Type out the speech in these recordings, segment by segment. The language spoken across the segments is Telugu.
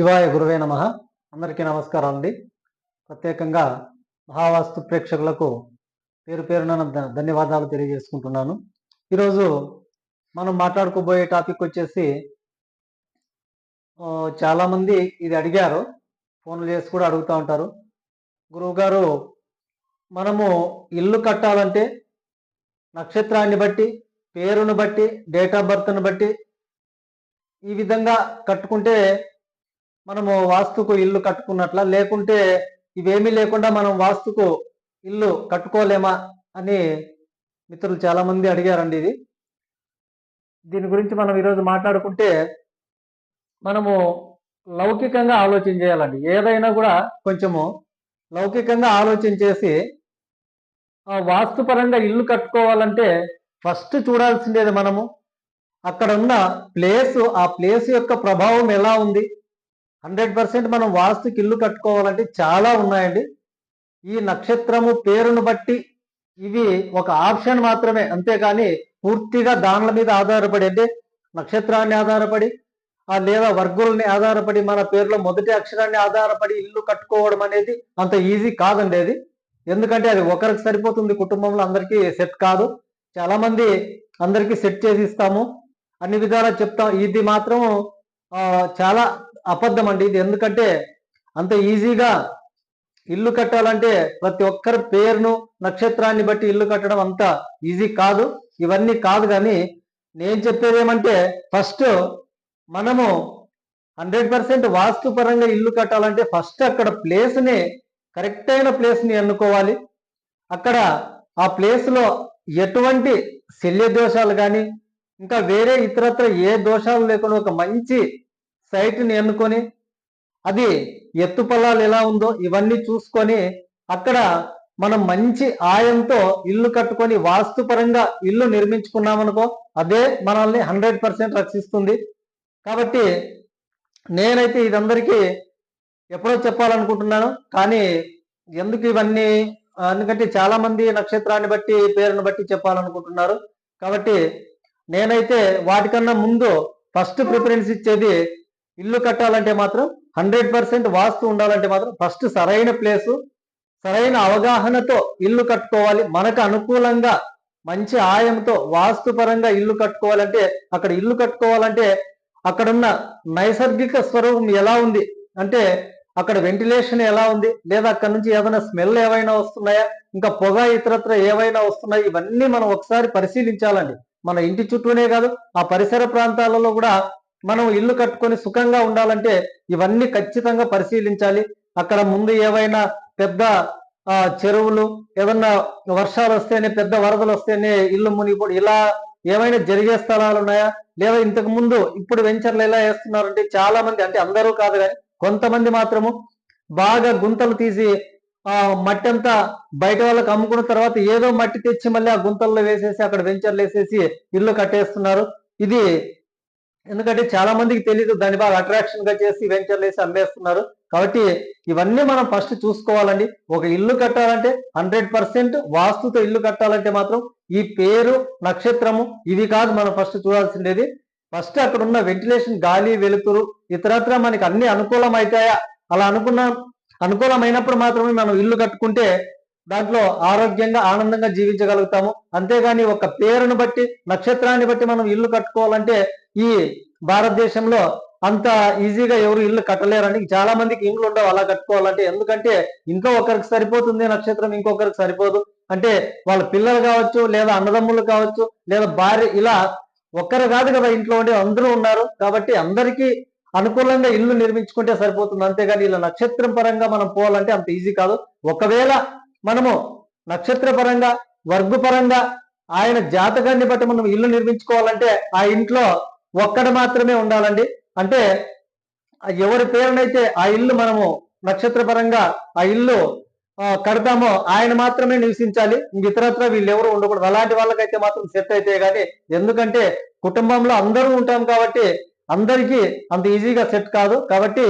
శివాయ గురువే నమ. అందరికీ నమస్కారం అండి ప్రత్యేకంగా మహావాస్తు ప్రేక్షకులకు పేరు పేరున ధన్యవాదాలు తెలియజేసుకుంటున్నాను. ఈరోజు మనం మాట్లాడుకోబోయే టాపిక్ వచ్చేసి చాలామంది ఇది అడిగారు. ఫోన్లు చేసి కూడా అడుగుతూ ఉంటారు. గురువు గారు మనము ఇల్లు కట్టాలంటే నక్షత్రాన్ని బట్టి పేరును బట్టి డేట్ ఆఫ్ బర్త్ను బట్టి ఈ విధంగా కట్టుకుంటే మనము వాస్తుకు ఇల్లు కట్టుకున్నట్ల లేకుంటే ఇవేమీ లేకుండా మనం వాస్తుకు ఇల్లు కట్టుకోలేమా అని మిత్రులు చాలా మంది అడిగారండి ఇది. దీని గురించి మనం ఈరోజు మాట్లాడుకుంటే మనము లౌకికంగా ఆలోచన చేయాలండి. ఏదైనా కూడా కొంచెము లౌకికంగా ఆలోచన చేసి వాస్తుపరంగా ఇల్లు కట్టుకోవాలంటే ఫస్ట్ చూడాల్సిందేది మనము. అక్కడ ఉన్న ప్లేస్ ఆ ప్లేస్ యొక్క ప్రభావం ఎలా ఉంది? హండ్రెడ్ పర్సెంట్ మనం వాస్తుకి ఇల్లు కట్టుకోవాలంటే చాలా ఉన్నాయండి. ఈ నక్షత్రము పేరును బట్టి ఇవి ఒక ఆప్షన్ మాత్రమే. అంతేకాని పూర్తిగా దానిల మీద ఆధారపడి అంటే నక్షత్రాన్ని ఆధారపడి ఆ లేదా వర్గుల్ని ఆధారపడి మన పేరులో మొదటి అక్షరాన్ని ఆధారపడి ఇల్లు కట్టుకోవడం అనేది అంత ఈజీ కాదండి అది. ఎందుకంటే అది ఒకరికి సరిపోతుంది కుటుంబంలో అందరికీ సెట్ కాదు. చాలా మంది అందరికీ సెట్ చేసి ఇస్తాము. అన్ని విధాలా చెప్తాం. ఇది మాత్రం చాలా అబద్ధం అండి ఇది ఎందుకంటే అంత ఈజీగా ఇల్లు కట్టాలంటే ప్రతి ఒక్కరి పేరును నక్షత్రాన్ని బట్టి ఇల్లు కట్టడం అంత ఈజీ కాదు. ఇవన్నీ కాదు కానీ నేను చెప్పేది ఏమంటే ఫస్ట్ మనము హండ్రెడ్ పర్సెంట్ వాస్తుపరంగా ఇల్లు కట్టాలంటే ఫస్ట్ అక్కడ ప్లేస్ని కరెక్ట్ అయిన ప్లేస్ని ఎన్నుకోవాలి. అక్కడ ఆ ప్లేస్లో ఎటువంటి శల్య దోషాలు కానీ ఇంకా వేరే ఇతరత్ర ఏ దోషాలు లేకుండా ఒక మంచి సైట్ని ఎన్నుకొని అది ఎత్తు పొలాలు ఎలా ఉందో ఇవన్నీ చూసుకొని అక్కడ మనం మంచి ఆయంతో ఇల్లు కట్టుకొని వాస్తుపరంగా ఇల్లు నిర్మించుకున్నామనుకో అదే మనల్ని హండ్రెడ్ పర్సెంట్ రక్షిస్తుంది. కాబట్టి నేనైతే ఇదందరికీ ఎప్పుడో చెప్పాలనుకుంటున్నాను. కానీ ఎందుకు ఇవన్నీ? ఎందుకంటే చాలా మంది నక్షత్రాన్ని బట్టి పేరును బట్టి చెప్పాలనుకుంటున్నారు. కాబట్టి నేనైతే వాటికన్నా ముందు ఫస్ట్ ప్రిఫరెన్స్ ఇచ్చేది ఇల్లు కట్టాలంటే మాత్రం హండ్రెడ్ పర్సెంట్ వాస్తు ఉండాలంటే మాత్రం ఫస్ట్ సరైన ప్లేసు సరైన అవగాహనతో ఇల్లు కట్టుకోవాలి. మనకు అనుకూలంగా మంచి ఆయంతో వాస్తుపరంగా ఇల్లు కట్టుకోవాలంటే అక్కడ ఇల్లు కట్టుకోవాలంటే అక్కడున్న నైసర్గిక స్వరూపం ఎలా ఉంది? అంటే అక్కడ వెంటిలేషన్ ఎలా ఉంది? లేదా అక్కడ నుంచి ఏదైనా స్మెల్ ఏవైనా వస్తున్నాయా? ఇంకా పొగ ఇతరత్ర ఏవైనా వస్తున్నాయి? ఇవన్నీ మనం ఒకసారి పరిశీలించాలండి. మన ఇంటి చుట్టూనే కాదు ఆ పరిసర ప్రాంతాలలో కూడా మనం ఇల్లు కట్టుకొని సుఖంగా ఉండాలంటే ఇవన్నీ ఖచ్చితంగా పరిశీలించాలి. అక్కడ ముందు ఏవైనా పెద్ద ఆ, చెరువులు ఏదన్నా వర్షాలు వస్తేనే పెద్ద వరదలు వస్తేనే ఇల్లు మునిగిపోయి ఇలా ఏమైనా జరిగే స్థలాలు ఉన్నాయా? లేదా ఇంతకు ముందు ఇప్పుడు వెంచర్లు ఎలా వేస్తున్నారంటే చాలా మంది అంటే అందరూ కాదు కానీ కొంతమంది మాత్రము బాగా గుంతలు తీసి ఆ మట్టి అంతా బయట వాళ్ళకి అమ్ముకున్న తర్వాత ఏదో మట్టి తెచ్చి మళ్ళీ ఆ గుంతల్లో వేసేసి అక్కడ వెంచర్లు వేసేసి ఇల్లు కట్టేస్తున్నారు. ఇది ఎందుకంటే చాలా మందికి తెలియదు దాన్ని బాగా అట్రాక్షన్గా చేసి వెంచర్లు వేసి అమ్మేస్తున్నారు. కాబట్టి ఇవన్నీ మనం ఫస్ట్ చూసుకోవాలండి. ఒక ఇల్లు కట్టాలంటే హండ్రెడ్ పర్సెంట్ వాస్తుతో ఇల్లు కట్టాలంటే మాత్రం ఈ పేరు నక్షత్రము ఇవి కాదు మనం ఫస్ట్ చూడాల్సిండేది. ఫస్ట్ అక్కడ ఉన్న వెంటిలేషన్ గాలి వెలుతురు ఇతరత్ర మనకి అన్ని అనుకూలం అవుతాయా అలా అనుకున్న అనుకూలమైనప్పుడు మాత్రమే మనం ఇల్లు కట్టుకుంటే దాంట్లో ఆరోగ్యంగా ఆనందంగా జీవించగలుగుతాము. అంతేగాని ఒక పేరును బట్టి నక్షత్రాన్ని బట్టి మనం ఇల్లు కట్టుకోవాలంటే ఈ భారతదేశంలో అంత ఈజీగా ఎవరు ఇల్లు కట్టలేరని చాలా మందికి ఇండ్లు ఉండవు అలా కట్టుకోవాలంటే. ఎందుకంటే ఇంకా ఒకరికి సరిపోతుంది నక్షత్రం ఇంకొకరికి సరిపోదు. అంటే వాళ్ళ పిల్లలు కావచ్చు లేదా అన్నదమ్ములు కావచ్చు లేదా భార్య ఇలా ఒక్కరు కాదు కదా ఇంట్లో ఉండే అందరూ ఉన్నారు. కాబట్టి అందరికీ అనుకూలంగా ఇల్లు నిర్మించుకుంటే సరిపోతుంది. అంతేగాని ఇలా నక్షత్రం పరంగా మనం పోవాలంటే అంత ఈజీ కాదు. ఒకవేళ మనము నక్షత్రపరంగా వర్గపరంగా ఆయన జాతకాన్ని బట్టి మనం ఇల్లు నిర్మించుకోవాలంటే ఆ ఇంట్లో ఒక్కడు మాత్రమే ఉండాలండి. అంటే ఎవరి పేరునైతే ఆ ఇల్లు మనము నక్షత్రపరంగా ఆ ఇల్లు కడతామో ఆయన మాత్రమే నివసించాలి. ఇంక ఇతరత్ర వీళ్ళు ఎవరు ఉండకూడదు. అలాంటి వాళ్ళకైతే మాత్రం సెట్ అయితే కానీ ఎందుకంటే కుటుంబంలో అందరూ ఉంటాం కాబట్టి అందరికీ అంత ఈజీగా సెట్ కాదు. కాబట్టి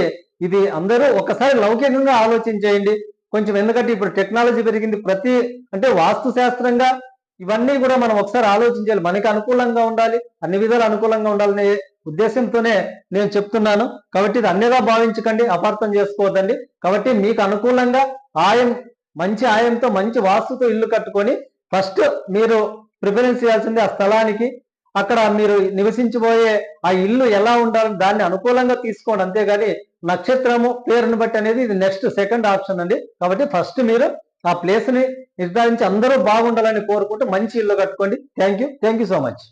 ఇది అందరూ ఒకసారి లౌకికంగా ఆలోచించేయండి. కొంచెం ఎందుకంటే ఇప్పుడు టెక్నాలజీ పెరిగింది ప్రతి అంటే వాస్తు శాస్త్రంగా ఇవన్నీ కూడా మనం ఒకసారి ఆలోచించాలి. మనకి అనుకూలంగా ఉండాలి అన్ని విధాలు అనుకూలంగా ఉండాలనే ఉద్దేశంతోనే నేను చెప్తున్నాను. కాబట్టి ఇది అన్నిగా భావించకండి అపార్థం చేసుకోవద్దండి. కాబట్టి మీకు అనుకూలంగా ఆయం మంచి ఆయంతో మంచి వాస్తుతో ఇల్లు కట్టుకొని ఫస్ట్ మీరు ప్రిఫరెన్స్ చేయాల్సింది ఆ స్థలానికి అక్కడ మీరు నివసించబోయే ఆ ఇల్లు ఎలా ఉండాలని దాన్ని అనుకూలంగా తీసుకోండి. అంతేగాని నక్షత్రము పేరుని బట్టి అనేది ఇది నెక్స్ట్ సెకండ్ ఆప్షన్ అండి. కాబట్టి ఫస్ట్ మీరు ఆ ప్లేస్ని నిర్ధారించి అందరూ బాగుండాలని కోరుకుంటూ మంచి ఇల్లు కట్టుకోండి. Thank you thank you so much